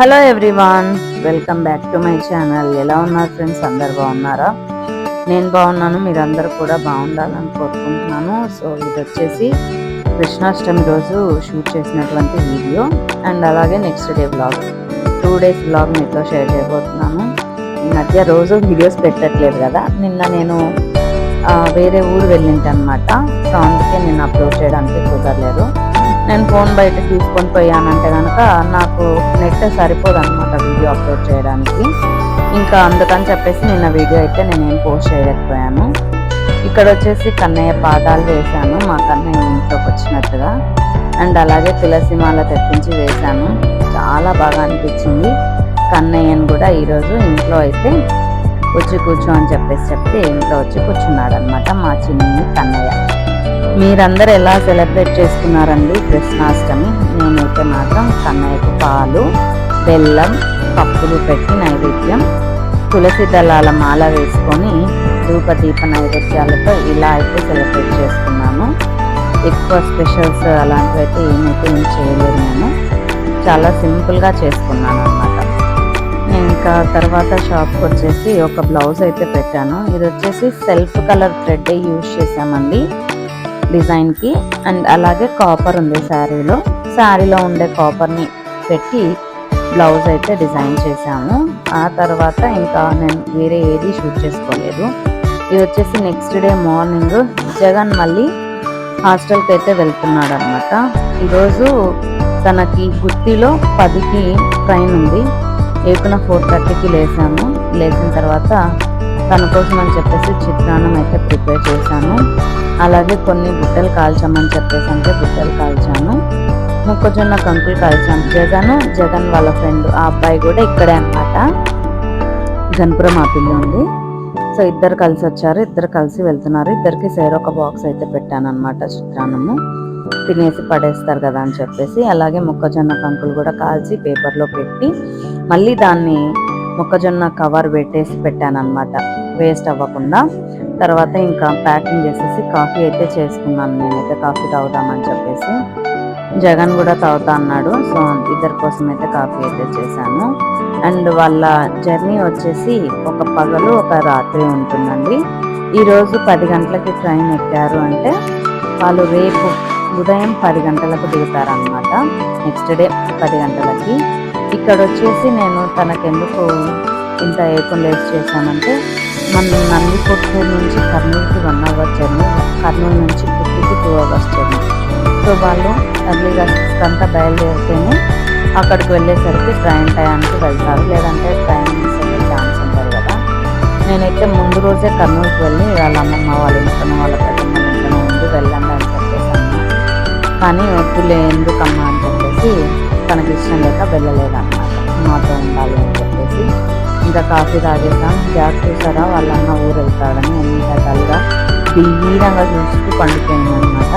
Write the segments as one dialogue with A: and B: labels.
A: Hello everyone welcome back to my channel. ఎలా ఉన్నారు friends? అందరు బాగున్నారా? నేను బాగున్నాను మీరందరూ కూడా బాగుండాలని కోరుకుంటున్నాను. సో ఇది వచ్చేసి కృష్ణాష్టమి రోజు షూట్ చేసినటువంటి వీడియో. అండ్ అలాగే next day vlog two days vlog మీతో షేర్ చేయబోతున్నాను. ఈ మధ్య రోజు వీడియోస్ పెట్టట్లేదు కదా. నిన్న నేను వేరే ఊరు వెళ్ళింటనమాట. సో అందుకే నేను అప్లోడ్ చేయడానికి కుదరలేదు. నేను ఫోన్ బయట తీసుకొని పోయానంటే కనుక నాకు నెట్ సరిపోదు అనమాట వీడియో అప్లోడ్ చేయడానికి. ఇంకా అందుకని చెప్పేసి నిన్న వీడియో అయితే నేను ఏం పోస్ట్ చేయలేకపోయాను. ఇక్కడ వచ్చేసి కన్నయ్య పాదాలు వేశాను మా కన్నయ్య ఇంట్లోకి వచ్చినట్టుగా. అండ్ అలాగే తులసి మాల తెప్పించి వేశాను. చాలా బాగా అనిపించింది. కన్నయ్యను కూడా ఈరోజు ఇంట్లో అయితే వచ్చి కూర్చో అని చెప్పేసి చెప్తే ఇంట్లో వచ్చి కూర్చున్నాడు అనమాట మా చిన్ని కన్నయ్య. మీరందరూ ఎలా సెలబ్రేట్ చేసుకున్నారండి కృష్ణాష్టమి? నేనైతే మాత్రం కన్నయ్యకు పాలు బెల్లం పప్పులు పెట్టి నైవేద్యం తులసి దళాల మాల వేసుకొని ధూపదీప నైవేద్యాలతో ఇలా అయితే సెలబ్రేట్ చేసుకున్నాను ఎక్కువ స్పెషల్స్ అలాంటివి అయితే ఏమైతే ఏం చేయలేదు నేను. చాలా సింపుల్గా చేసుకున్నాను అనమాట నేను ఇంకా తర్వాత షాప్కి వచ్చేసి ఒక బ్లౌజ్ అయితే పెట్టాను. ఇది వచ్చేసి సెల్ఫ్ కలర్ థ్రెడ్ యూజ్ చేసామండి డిజైన్కి అండ్ అలాగే కాపర్ ఉంది శారీలో. శారీలో ఉండే కాపర్ని పెట్టి బ్లౌజ్ అయితే డిజైన్ చేశాము. ఆ తర్వాత ఇంకా నేను వేరే ఏది షూట్ చేసుకోలేదు. ఇది వచ్చేసి నెక్స్ట్ డే మార్నింగ్ జగన్ మళ్ళీ హాస్టల్కి అయితే వెళ్తున్నాడు అనమాట ఈరోజు తనకి గుత్తిలో పదికి ట్రైన్ ఉంది. ఏపున ఫోర్ థర్టీకి లేసాము. లేచిన తర్వాత తన కోసం అని చెప్పేసి చిత్రాన్నం అయితే ప్రిపేర్ చేశాను. అలాగే కొన్ని బుట్టలు కాల్చామని చెప్పేసి అంటే బుట్టలు కాల్చాను. మొక్కజొన్న కంకులు కాల్చాను జగన్ జగన్ వాళ్ళ ఫ్రెండ్ ఆ అబ్బాయి కూడా ఇక్కడే అన్నమాట. జనపురం ఆ పిల్ల ఉంది. సో ఇద్దరు కలిసి వచ్చారు. ఇద్దరు కలిసి వెళ్తున్నారు. ఇద్దరికి సేర్ ఒక బాక్స్ అయితే పెట్టాను అనమాట చిత్రాన్నము. తినేసి పడేస్తారు కదా అని చెప్పేసి. అలాగే మొక్కజొన్న కంకులు కూడా కాల్చి పేపర్లో పెట్టి మళ్ళీ దాన్ని మొక్కజొన్న కవర్ పెట్టేసి పెట్టాను అనమాట వేస్ట్ అవ్వకుండా తర్వాత ఇంకా ప్యాకింగ్ చేసేసి కాఫీ అయితే చేసుకున్నాను. నేనైతే కాఫీ తాగుదామని చెప్పేసి. జగన్ కూడా తాగుతా అన్నాడు. సో ఇద్దరి కోసం అయితే కాఫీ అయితే చేశాను. అండ్ వాళ్ళ జర్నీ వచ్చేసి ఒక పగలు ఒక రాత్రి ఉంటుందండి. ఈరోజు పది గంటలకి ట్రైన్ ఎక్కారు అంటే వాళ్ళు రేపు ఉదయం పది గంటలకు దిగుతారనమాట నెక్స్ట్ డే పది గంటలకి. ఇక్కడ వచ్చేసి నేను తనకెందుకు ఇంత ఏకుండా లేస్ చేశానంటే మన నందికొట్టూరు నుంచి కర్నూలుకి వన్ అవర్ జర్నీ కర్నూలు నుంచి పుట్టికి టూ అవర్స్ జర్నీ. సో వాళ్ళు ఎర్లీగా సిక్స్ అంతా బయలుదేరితేనే అక్కడికి వెళ్ళేసరికి ట్రైన్ టయానికి వెళ్తారు. లేదంటే ట్రైన్ మిస్ అయ్యే ఛాన్స్ ఉంటుంది కదా. నేనైతే ముందు రోజే కర్నూలుకి వెళ్ళి వాళ్ళ అమ్మమ్మ వాళ్ళ ఇంట్లో వాళ్ళ పెద్దమ్మ ఇంట్లో ఉండి వెళ్ళండి అని చెప్పేసి కానీ వద్దులే ఎందుకమ్మా అని చెప్పేసి తనకి ఇష్టం లేక వెళ్ళలేదన్నమాట. మాతో ఉండాలి అని చెప్పేసి ఇంకా కాఫీ తాగేసాం. జాక్ చూసారా? వాళ్ళ అన్న ఊరు వెళ్తాడని అన్ని రకాలుగా ధీరంగా చూస్తూ పండుపోయింది అనమాట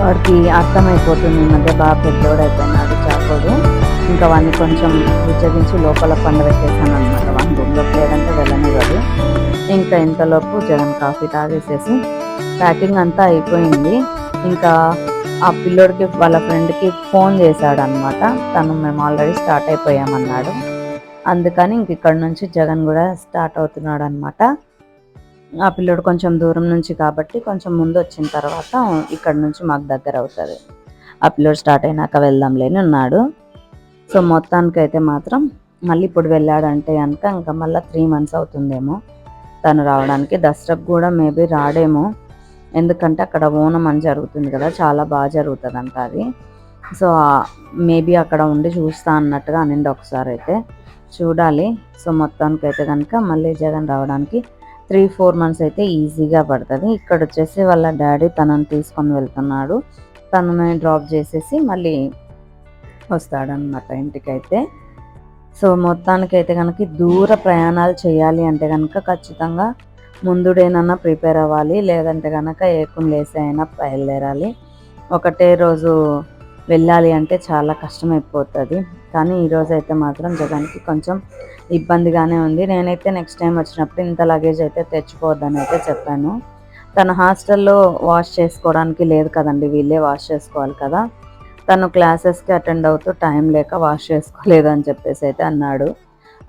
A: వాడికి అర్థమైపోతుంది ఈ మధ్య బాగా పెద్దోడు అయిపోయినాడు చాకోడు. ఇంకా వాడిని కొంచెం ఉచ్చగించి లోపల పండబెట్టేసాను అనమాట వాడిని రూమ్లోకి లేదంటే వెళ్ళనివ్వదు. ఇంకా ఇంతలోపు జగన్ కాఫీ తాగేసేసి ప్యాకింగ్ అంతా అయిపోయింది. ఇంకా ఆ పిల్లోడికి వాళ్ళ ఫ్రెండ్కి ఫోన్ చేశాడు అనమాట తను మేము ఆల్రెడీ స్టార్ట్ అయిపోయామన్నాడు. అందుకని ఇంక ఇక్కడ నుంచి జగన్ కూడా స్టార్ట్ అవుతున్నాడు అనమాట ఆ పిల్లోడు కొంచెం దూరం నుంచి కాబట్టి కొంచెం ముందు వచ్చిన తర్వాత ఇక్కడ నుంచి మాకు దగ్గర అవుతుంది. ఆ పిల్లోడు స్టార్ట్ అయినాక వెళ్దాంలేని ఉన్నాడు. సో మొత్తానికి అయితే మాత్రం మళ్ళీ ఇప్పుడు వెళ్ళాడంటే కనుక ఇంకా మళ్ళీ త్రీ మంత్స్ అవుతుందేమో. తను రావడానికి దసరాకు కూడా మేబీ రాడేమో. ఎందుకంటే అక్కడ ఓనం అని జరుగుతుంది కదా చాలా బాగా జరుగుతుంది అంట అది. సో మేబీ అక్కడ ఉండి చూస్తా అన్నట్టుగా అనిండి ఒకసారి అయితే. చూడాలి. సో మొత్తానికి అయితే కనుక మళ్ళీ జగన్ రావడానికి త్రీ ఫోర్ మంత్స్ అయితే ఈజీగా పడుతుంది. ఇక్కడ వచ్చేసి వాళ్ళ డాడీ తనని తీసుకొని వెళ్తున్నాడు. తనని డ్రాప్ చేసేసి మళ్ళీ వస్తాడనమాట ఇంటికైతే. సో మొత్తానికి అయితే కనుక దూర ప్రయాణాలు చేయాలి అంటే కనుక ఖచ్చితంగా ముందుడేనన్నా ప్రిపేర్ అవ్వాలి. లేదంటే కనుక ఏకుని లేసి అయినా బయలుదేరాలి. ఒకటే రోజు వెళ్ళాలి అంటే చాలా కష్టమైపోతుంది. కానీ ఈరోజు అయితే మాత్రం జగన్కి కొంచెం ఇబ్బందిగానే ఉంది. నేనైతే నెక్స్ట్ టైం వచ్చినప్పుడు ఇంత లగేజ్ అయితే తెచ్చుకోవద్దని అయితే చెప్పాను. తన హాస్టల్లో వాష్ చేసుకోవడానికి లేదు కదండి వీళ్ళే వాష్ చేసుకోవాలి కదా. తను క్లాసెస్కి అటెండ్ అవుతూ టైం లేక వాష్ చేసుకోలేదు అని చెప్పేసి అయితే అన్నాడు.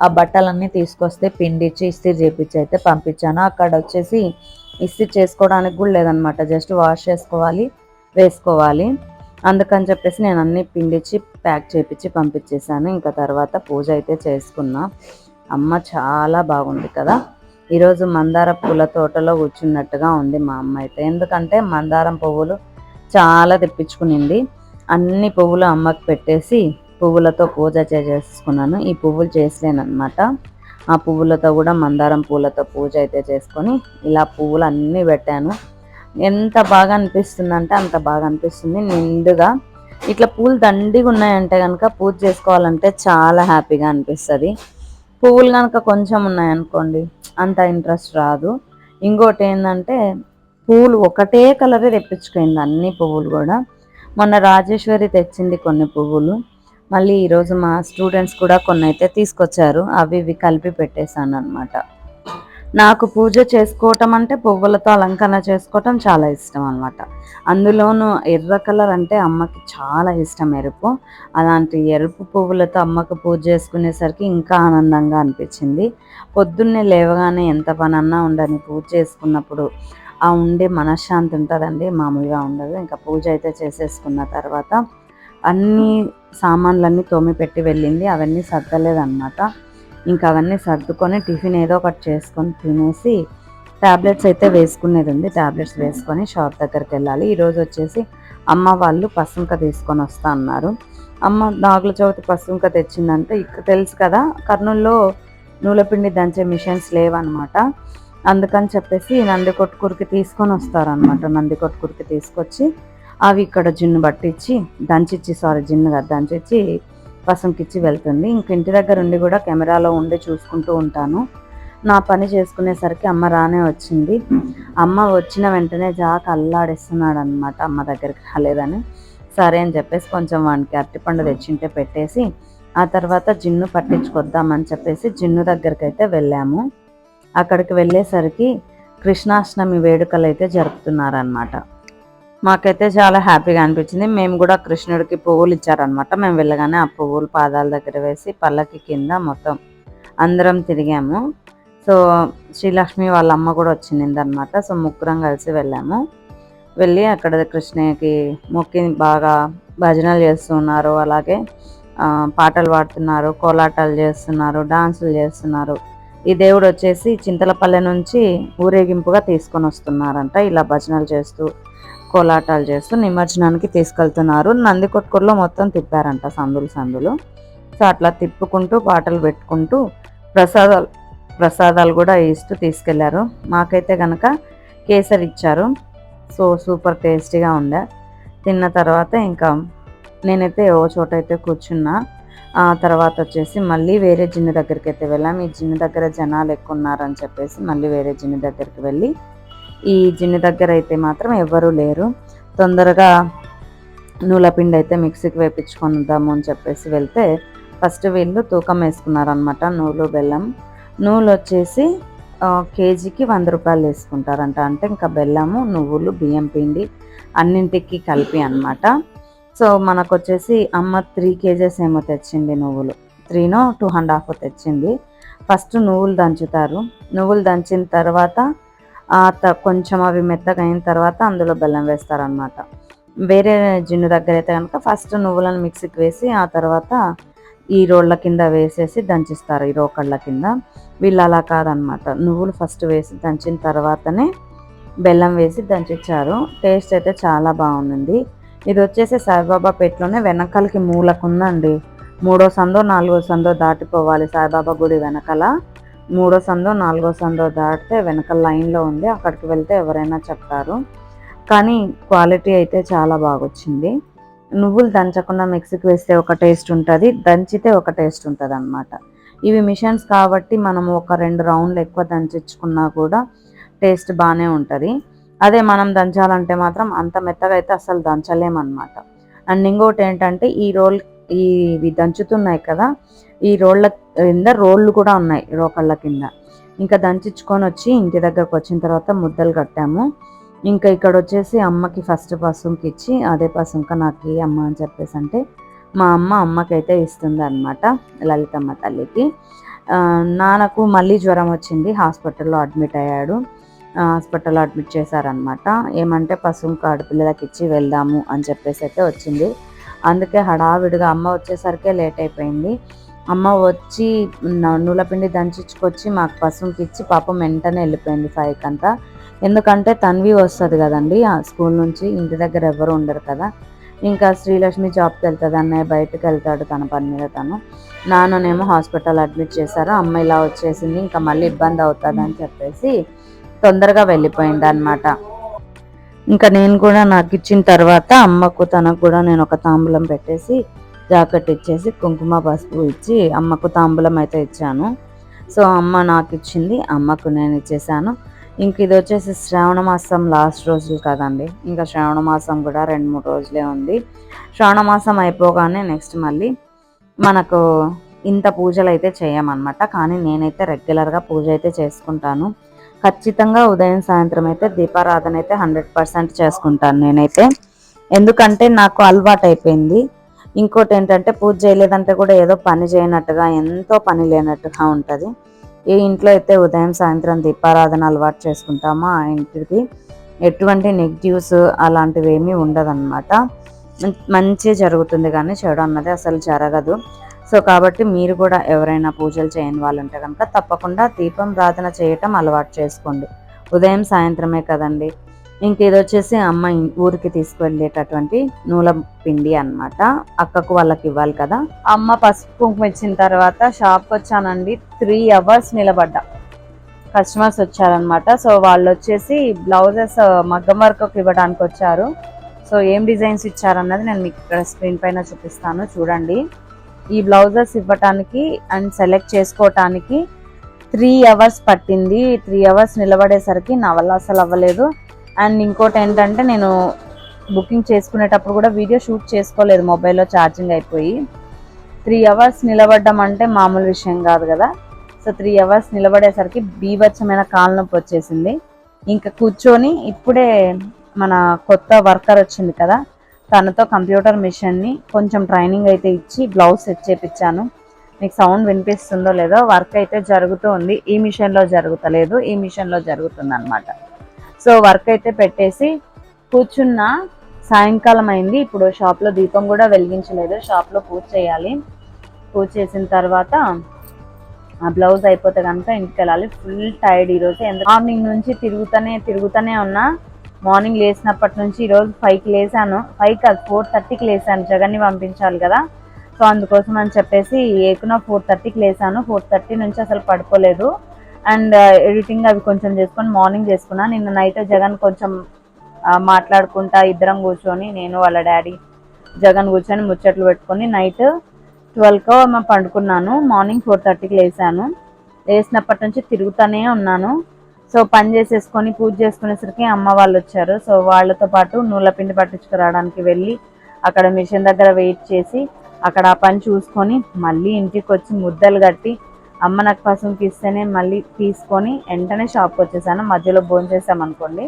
A: ఆ బట్టలన్నీ తీసుకొస్తే పిండిచ్చి ఇస్త్రీ చేపించి అయితే పంపించాను. అక్కడ వచ్చేసి ఇస్త్రీ చేసుకోవడానికి కూడా లేదనమాట జస్ట్ వాష్ చేసుకోవాలి వేసుకోవాలి. అందుకని చెప్పేసి నేను అన్ని పిండిచ్చి ప్యాక్ చేపించి పంపించేశాను. ఇంకా తర్వాత పూజ అయితే చేసుకున్నా. అమ్మ చాలా బాగుంది కదా. ఈరోజు మందార పూల తోటలో కూర్చున్నట్టుగా ఉంది మా అమ్మ అయితే. ఎందుకంటే మందారం పువ్వులు చాలా తెప్పించుకునింది. అన్ని పువ్వులు అమ్మకి పెట్టేసి పువ్వులతో పూజ చేసుకున్నాను ఈ పువ్వులు చేసలేనమాట ఆ పువ్వులతో కూడా మందారం పూలతో పూజ అయితే చేసుకొని ఇలా పువ్వులు అన్నీ పెట్టాను. ఎంత బాగా అనిపిస్తుంది అంటే అంత బాగా అనిపిస్తుంది. నిండుగా ఇట్లా పూలు దండిగా ఉన్నాయంటే కనుక పూజ చేసుకోవాలంటే చాలా హ్యాపీగా అనిపిస్తుంది. పువ్వులు కనుక కొంచెం ఉన్నాయనుకోండి అంత ఇంట్రెస్ట్ రాదు. ఇంకోటి ఏంటంటే పూలు ఒకటే కలరే తెప్పించుకుంది అన్ని పువ్వులు కూడా. మొన్న రాజేశ్వరి తెచ్చింది కొన్ని పువ్వులు. మళ్ళీ ఈరోజు మా స్టూడెంట్స్ కూడా కొన్ని అయితే తీసుకొచ్చారు. అవి ఇవి కలిపి పెట్టేశాను అనమాట నాకు పూజ చేసుకోవటం అంటే పువ్వులతో అలంకరణ చేసుకోవటం చాలా ఇష్టం అనమాట అందులోనూ ఎర్ర కలర్ అంటే అమ్మకి చాలా ఇష్టం ఎరుపు. అలాంటి ఎరుపు పువ్వులతో అమ్మకు పూజ చేసుకునేసరికి ఇంకా ఆనందంగా అనిపించింది. పొద్దున్నే లేవగానే ఎంత పనన్నా ఉండని పూజ చేసుకున్నప్పుడు ఆ ఉండే మనశ్శాంతి ఉంటుందండి మామూలుగా ఉండదు. ఇంకా పూజ అయితే చేసేసుకున్న తర్వాత అన్ని సామాన్లన్నీ తోమి పెట్టి వెళ్ళింది అవన్నీ సర్దలేదన్నమాట. ఇంకా అవన్నీ సర్దుకొని టిఫిన్ ఏదో ఒకటి చేసుకొని తినేసి ట్యాబ్లెట్స్ అయితే వేసుకునేది ఉంది ట్యాబ్లెట్స్ వేసుకొని షాప్ దగ్గరికి వెళ్ళాలి. ఈరోజు వచ్చేసి అమ్మ వాళ్ళు పసుంక తీసుకొని వస్తా అన్నారు. అమ్మ నాగుల చవితి పసుంక తెచ్చిందంటే ఇక్కడ తెలుసు కదా కర్నూలులో నూలపిండి దంచే మిషన్స్ లేవన్నమాట. అందుకని చెప్పేసి నంది కొట్టుకూరికి తీసుకొని వస్తారనమాట నంది కొట్టుకూరికి తీసుకొచ్చి అవి ఇక్కడ జిన్ను పట్టించి దంచిచ్చి సారీ జిన్ను కదా దంచిచ్చి పసంకిచ్చి వెళ్తుంది. ఇంక ఇంటి దగ్గర ఉండి కూడా కెమెరాలో ఉండి చూసుకుంటూ ఉంటాను. నా పని చేసుకునేసరికి అమ్మ రానే వచ్చింది. అమ్మ వచ్చిన వెంటనే జాక్ అల్లాడిస్తున్నాడు అనమాట అమ్మ దగ్గరికి రాలేదని. సరే అని చెప్పేసి కొంచెం వానికి అరటిపండు తెచ్చింటే పెట్టేసి ఆ తర్వాత జిన్ను పట్టించుకొద్దామని చెప్పేసి జిన్ను దగ్గరికి అయితే వెళ్ళాము. అక్కడికి వెళ్ళేసరికి కృష్ణాష్టమి వేడుకలు అయితే జరుపుతున్నారనమాట మాకైతే చాలా హ్యాపీగా అనిపించింది. మేము కూడా కృష్ణుడికి పువ్వులు ఇచ్చారనమాట మేము వెళ్ళగానే ఆ పువ్వులు పాదాల దగ్గర వేసి పల్లకి కింద మొత్తం అందరం తిరిగాము. సో శ్రీలక్ష్మి వాళ్ళ అమ్మ కూడా వచ్చిందనమాట సో ముగ్గురం కలిసి వెళ్ళాము. వెళ్ళి అక్కడ కృష్ణకి మొక్కి బాగా భజనలు చేస్తున్నారు. అలాగే పాటలు పాడుతున్నారు కోలాటాలు చేస్తున్నారు డాన్సులు చేస్తున్నారు. ఈ దేవుడు వచ్చేసి చింతలపల్లె నుంచి ఊరేగింపుగా తీసుకొని వస్తున్నారంట. ఇలా భజనలు చేస్తూ కోలాటాలు చేస్తూ నిమజ్జనానికి తీసుకెళ్తున్నారు. నంది కొట్టుకుల్లో మొత్తం తిప్పారంట సందులు సందులు. సో అట్లా తిప్పుకుంటూ పాటలు పెట్టుకుంటూ ప్రసాదాలు ప్రసాదాలు కూడా ఇస్తూ తీసుకెళ్ళారు. మాకైతే కనుక కేసరి ఇచ్చారు. సో సూపర్ టేస్టీగా ఉండే. తిన్న తర్వాత ఇంకా నేనైతే ఓ చోట అయితే కూర్చున్నా. ఆ తర్వాత వచ్చేసి మళ్ళీ వేరే జిన్ను దగ్గరికి అయితే వెళ్ళాం. ఈ జిన్ను దగ్గర జనాలు ఎక్కువ ఉన్నారని చెప్పేసి మళ్ళీ వేరే జిన్ను దగ్గరికి వెళ్ళి ఈ జిన్ను దగ్గర అయితే మాత్రం ఎవరూ లేరు. తొందరగా నూలపిండి అయితే మిక్సీకి వేపించుకుందాము అని చెప్పేసి వెళ్తే ఫస్ట్ వీళ్ళు తూకం వేసుకున్నారనమాట నూలు బెల్లం. నూలు వచ్చేసి కేజీకి వంద రూపాయలు వేసుకుంటారంట. అంటే ఇంకా బెల్లము నువ్వులు బియ్యం పిండి అన్నింటికి కలిపి అనమాట సో మనకు వచ్చేసి అమ్మ త్రీ కేజెస్ ఏమో తెచ్చింది నువ్వులు. త్రీనో టూ అండ్ హాఫ్ తెచ్చింది. ఫస్ట్ నువ్వులు దంచుతారు. నువ్వులు దంచిన తర్వాత కొంచెం అవి మెత్తగా అయిన తర్వాత అందులో బెల్లం వేస్తారనమాట వేరే జిన్ను దగ్గర అయితే కనుక ఫస్ట్ నువ్వులను మిక్సీకి వేసి ఆ తర్వాత ఈ రోళ్ళ కింద వేసేసి దంచిస్తారు ఈ రోకళ్ళ కింద. వీళ్ళు అలా కాదనమాట నువ్వులు ఫస్ట్ వేసి దంచిన తర్వాతనే బెల్లం వేసి దంచిచ్చారు. టేస్ట్ అయితే చాలా బాగుంది ఇది వచ్చేసి సాయిబాబా పెట్లోనే వెనకాలకి మూలకుందండి. మూడో సందో నాలుగో సందో దాటిపోవాలి సాయిబాబా గుడి వెనకాల. మూడో సందో నాలుగో సందో దాటితే వెనక లైన్లో ఉంది. అక్కడికి వెళ్తే ఎవరైనా చెప్తారు. కానీ క్వాలిటీ అయితే చాలా బాగా వచ్చింది నువ్వులు దంచకుండా మిక్సీకి వేస్తే ఒక టేస్ట్ ఉంటుంది దంచితే ఒక టేస్ట్ ఉంటుంది అనమాట ఇవి మిషన్స్ కాబట్టి మనం ఒక రెండు రౌండ్లు ఎక్కువ దంచుకున్నా కూడా టేస్ట్ బాగానే ఉంటుంది. అదే మనం దంచాలంటే మాత్రం అంత మెత్తగా అయితే అసలు దంచలేమన్నమాట. అండ్ ఇంకోటి ఏంటంటే ఈ రోల్ ఇవి దంచుతున్నాయి కదా ఈ రోళ్ళ కింద రోళ్ళు కూడా ఉన్నాయి రోకళ్ళ కింద. ఇంకా దంచుకొని వచ్చి ఇంటి దగ్గరకు వచ్చిన తర్వాత ముద్దలు కట్టాము. ఇంకా ఇక్కడ వచ్చేసి అమ్మకి ఫస్ట్ పసుంకి ఇచ్చి అదే పసుంక నాకు ఏ అమ్మ అని చెప్పేసి అంటే మా అమ్మ అమ్మకైతే ఇస్తుంది అనమాట లలితమ్మ తల్లికి. నాన్నకు మళ్ళీ జ్వరం వచ్చింది హాస్పిటల్లో అడ్మిట్ అయ్యాడు. హాస్పిటల్లో అడ్మిట్ చేశారనమాట ఏమంటే పసుంక ఆడపిల్లలకి ఇచ్చి వెళ్దాము అని చెప్పేసి అయితే వచ్చింది. అందుకే హడావిడిగా అమ్మ వచ్చేసరికే లేట్ అయిపోయింది. అమ్మ వచ్చి నూలపిండి దంచుకొచ్చి మాకు పసుపుకి ఇచ్చి పాపం వెంటనే వెళ్ళిపోయింది ఫైవ్కి అంతా. ఎందుకంటే తన్వి వస్తుంది కదండి ఆ స్కూల్ నుంచి ఇంటి దగ్గర ఎవరు ఉండరు కదా. ఇంకా శ్రీలక్ష్మి జాబ్కి వెళ్తుంది అన్నయ్య బయటకు వెళ్తాడు తన పని మీద తను. నాన్ననేమో హాస్పిటల్ అడ్మిట్ చేశారు అమ్మ ఇలా వచ్చేసింది ఇంకా మళ్ళీ ఇబ్బంది అవుతుంది అని చెప్పేసి తొందరగా వెళ్ళిపోయింది అనమాట ఇంకా నేను కూడా నాకు ఇచ్చిన తర్వాత అమ్మకు తనకు కూడా నేను ఒక తాంబూలం పెట్టేసి జాకెట్ ఇచ్చేసి కుంకుమ పసుపు ఇచ్చి అమ్మకు తాంబూలం అయితే ఇచ్చాను. సో అమ్మ నాకు ఇచ్చింది అమ్మకు నేను ఇచ్చేసాను. ఇంక ఇది వచ్చేసి శ్రావణ మాసం లాస్ట్ రోజులు కదండి. ఇంకా శ్రావణ మాసం కూడా రెండు మూడు రోజులే ఉంది. శ్రావణ మాసం అయిపోగానే నెక్స్ట్ మళ్ళీ మనకు ఇంత పూజలు అయితే చేయమన్నమాట. కానీ నేనైతే రెగ్యులర్గా పూజ అయితే చేసుకుంటాను. ఖచ్చితంగా ఉదయం సాయంత్రం అయితే దీపారాధన అయితే హండ్రెడ్ పర్సెంట్ చేసుకుంటాను నేనైతే. ఎందుకంటే నాకు అలవాటు అయిపోయింది ఇంకోటి ఏంటంటే పూజ చేయలేదంటే కూడా ఏదో పని చేయనట్టుగా ఎంతో పని లేనట్టుగా ఉంటుంది. ఏ ఇంట్లో అయితే ఉదయం సాయంత్రం దీపారాధన అలవాటు చేసుకుంటామో ఆ ఇంటికి. ఎటువంటి నెగిటివ్స్ అలాంటివి ఏమీ ఉండదన్నమాట మంచి జరుగుతుంది కానీ చెడు అన్నది అసలు జరగదు. సో కాబట్టి మీరు కూడా ఎవరైనా పూజలు చేయని వాళ్ళు ఉంటే కనుక తప్పకుండా దీపం ప్రార్థన చేయటం అలవాటు చేసుకోండి. ఉదయం సాయంత్రమే కదండి. ఇంక ఇది వచ్చేసి అమ్మ ఊరికి తీసుకువెళ్ళేటటువంటి నూల పిండి అన్నమాట. అక్కకు వాళ్ళకి ఇవ్వాలి కదా. అమ్మ పసుపు కుంకుమ ఇచ్చిన తర్వాత షాప్కి వచ్చానండి త్రీ అవర్స్ నిలబడ్డా. కస్టమర్స్ వచ్చారనమాట సో వాళ్ళు వచ్చేసి బ్లౌజెస్ మగ్గం వర్క్ ఇవ్వడానికి వచ్చారు సో ఏం డిజైన్స్ ఇచ్చారన్నది నేను మీకు ఇక్కడ స్క్రీన్ పైన చూపిస్తాను. చూడండి. ఈ బ్లౌజెస్ ఇవ్వటానికి అండ్ సెలెక్ట్ చేసుకోవటానికి త్రీ అవర్స్ పట్టింది. త్రీ అవర్స్ నిలబడేసరికి నా వల్ల అసలు అవ్వలేదు. అండ్ ఇంకోటి ఏంటంటే నేను బుకింగ్ చేసుకునేటప్పుడు కూడా వీడియో షూట్ చేసుకోలేదు మొబైల్లో ఛార్జింగ్ అయిపోయి. త్రీ అవర్స్ నిలబడ్డం అంటే మామూలు విషయం కాదు కదా. సో త్రీ అవర్స్ నిలబడేసరికి బీభత్సమైన కాళ్ళ నొప్పి వచ్చేసింది. ఇంకా కూర్చొని ఇప్పుడే మన కొత్త వర్కర్ వచ్చింది కదా. తనతో కంప్యూటర్ మిషన్ని కొంచెం ట్రైనింగ్ అయితే ఇచ్చి బ్లౌజ్ సెట్ చేపించాను మీకు సౌండ్ వినిపిస్తుందో లేదో వర్క్ అయితే జరుగుతూ ఉంది ఈ మిషన్లో జరుగుతలేదు. ఈ మిషన్లో జరుగుతుంది అనమాట సో వర్క్ అయితే పెట్టేసి కూర్చున్న. సాయంకాలం అయింది. ఇప్పుడు షాప్లో దీపం కూడా వెలిగించలేదు. షాప్లో పూజ చేయాలి. పూజ చేసిన తర్వాత ఆ బ్లౌజ్ అయిపోతే కనుక ఇంటికి వెళ్ళాలి. ఫుల్ టైర్డ్ ఈరోజు. ఎంత మార్నింగ్ నుంచి తిరుగుతూనే తిరుగుతూనే ఉన్నా. మార్నింగ్ లేచినప్పటి నుంచి ఈరోజు ఫైవ్కి లేసాను. ఫైవ్ కాదు ఫోర్ థర్టీకి లేసాను. జగన్ని పంపించాలి కదా. సో అందుకోసం అని చెప్పేసి ఏకున ఫోర్ థర్టీకి లేసాను. ఫోర్ థర్టీ నుంచి అసలు పడుకోలేదు. అండ్ ఎడిటింగ్ అవి కొంచెం చేసుకొని మార్నింగ్ చేసుకున్నా. నిన్న నైట్ జగన్ కొంచెం మాట్లాడుకుంటా ఇద్దరం కూర్చొని నేను వాళ్ళ డాడీ జగన్ కూర్చొని ముచ్చట్లు పెట్టుకొని నైట్ ట్వెల్వ్కో మేము పండుకున్నాను. మార్నింగ్ ఫోర్ థర్టీకి లేసాను. లేసినప్పటి నుంచి తిరుగుతూనే ఉన్నాను. సో పని చేసేసుకొని పూజ చేసుకునేసరికి అమ్మ వాళ్ళు వచ్చారు. సో వాళ్ళతో పాటు నూల పిండి పట్టించుకురావడానికి వెళ్ళి అక్కడ మిషన్ దగ్గర వెయిట్ చేసి అక్కడ ఆ పని చూసుకొని మళ్ళీ ఇంటికి వచ్చి ముద్దలు కట్టి అమ్మ నాకు పసుపుకి ఇస్తేనే మళ్ళీ తీసుకొని వెంటనే షాప్కి వచ్చేసాను. మధ్యలో భోంచేసాం అనుకోండి.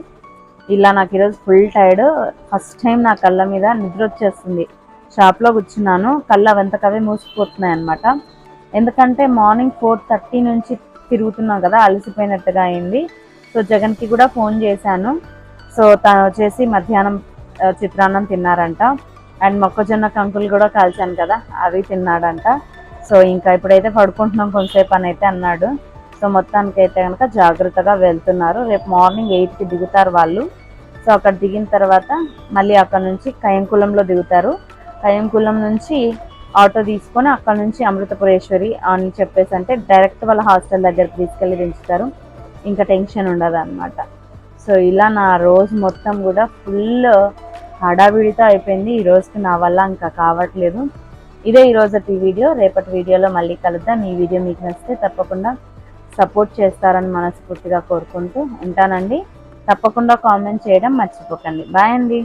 A: ఇలా నాకు ఈరోజు ఫుల్ టైర్డ్ ఫస్ట్ టైం నా కళ్ళ మీద నిద్ర వచ్చేస్తుంది. షాప్లో కూర్చున్నాను. కళ్ళు అవంతకవే మూసిపోతున్నాయి అనమాట ఎందుకంటే మార్నింగ్ ఫోర్ థర్టీ నుంచి తిరుగుతున్నాం కదా అలసిపోయినట్టుగా అయింది. సో జగన్కి కూడా ఫోన్ చేశాను. సో తను వచ్చేసి మధ్యాహ్నం చిత్రాన్నం తిన్నారంట. అండ్ మొక్కజొన్న కంకులు కూడా కాల్చాను కదా అవి తిన్నాడంట. సో ఇంకా ఇప్పుడైతే పడుకుంటున్నాం కొంతసేపు అని అయితే అన్నాడు. సో మొత్తానికి అయితే కనుక జాగ్రత్తగా వెళ్తున్నారు. రేపు మార్నింగ్ ఎయిట్కి దిగుతారు వాళ్ళు. సో అక్కడ దిగిన తర్వాత మళ్ళీ అక్కడ నుంచి కయంకులంలో దిగుతారు. కయంకులం నుంచి ఆటో తీసుకొని అక్కడ నుంచి అమృతపురేశ్వరి అని చెప్పేసి అంటే డైరెక్ట్ వాళ్ళ హాస్టల్ దగ్గరికి తీసుకెళ్ళి దించుతారు. ఇంకా టెన్షన్ ఉండదు అనమాట సో ఇలా నా రోజు మొత్తం కూడా ఫుల్ హడావిడితో అయిపోయింది. ఈ రోజుకి నా వల్ల ఇంకా కావట్లేదు. ఇదే ఈ వీడియో. రేపటి వీడియోలో మళ్ళీ కలుద్దాం. ఈ వీడియో మీకు నచ్చితే తప్పకుండా సపోర్ట్ చేస్తారని మనస్ఫూర్తిగా కోరుకుంటూ ఉంటానండి. తప్పకుండా కామెంట్ చేయడం మర్చిపోకండి. బాయ్ అండి.